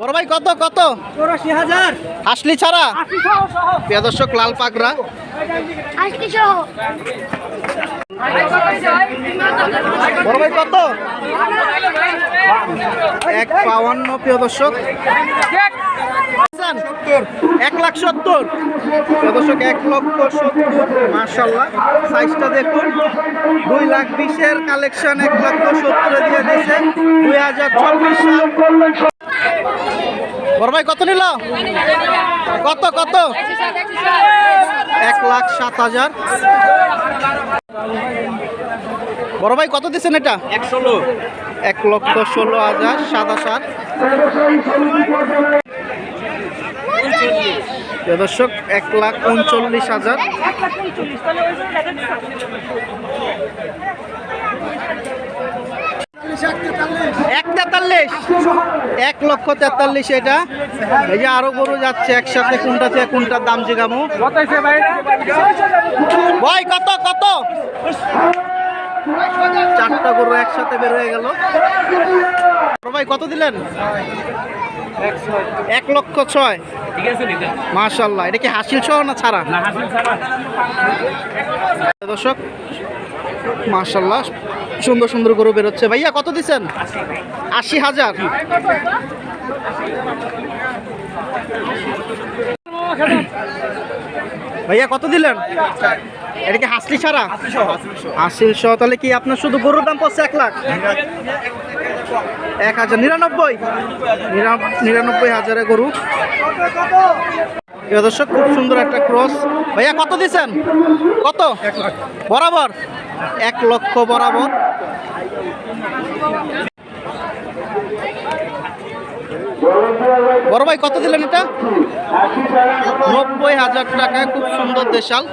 বড় ভাই কত কত? চৌরাশি হাজার। হাসলি ছাড়া? প্রিয় দর্শক লাল পাকড়া বড় ভাই কত? এক বাউান্ন প্রিয় দর্শক। এক লাখ সত্তর। প্রিয় দর্শক এক লক্ষ সত্তর। মার্শাল্লাহ সাইজটা দেখুন। দুই লাখ বিশের কালেকশন এক লক্ষ সত্তরে দিয়ে দিয়েছে। দুই হাজার চব্বিশ সাল। বড় ভাই, কত নিল? কত কত? এক লাখ সাত হাজার। বড় ভাই, কত দিচ্ছেন এটা? এক লক্ষ ষোলো হাজার সার প্রিয় দর্শক, এক লাখ উনচল্লিশ হাজার। এক তেতাল্লিশ। এক লক্ষ তেতাল্লিশ এটা। এই যে আরও গরু যাচ্ছে একসাথে, কোনটা থেকে কোনটার দাম জিগামু ভাই, কত কত? চারটা গরু একসাথে বের হয়ে গেল। ভাই, কত দিলেন? এক লক্ষ ছয়। মাশাল্লাহ, এটা কি হাসিল সহ না ছাড়া? দর্শক মাশাল্লাহ সুন্দর সুন্দর গরু বেরোচ্ছে। ভাইয়া কত দিচ্ছেন? আশি হাজার। ভাইয়া কত দিলেন? এটা কি হাসলি ছাড়া? হাসিল সহ তাহলে কি আপনার শুধু গরুর দাম পড়ছে এক লাখ? এক হাজার নিরানব্বই? নিরানব্বই হাজারে গরু। দর্শক খুব সুন্দর একটা ক্রস। ভাইয়া কত দিছেন কত? বরাবর? এক লক্ষ বরাবর। বড় ভাই কত দিলেন এটা? নব্বই হাজার টাকা খুব সুন্দর দেশাল।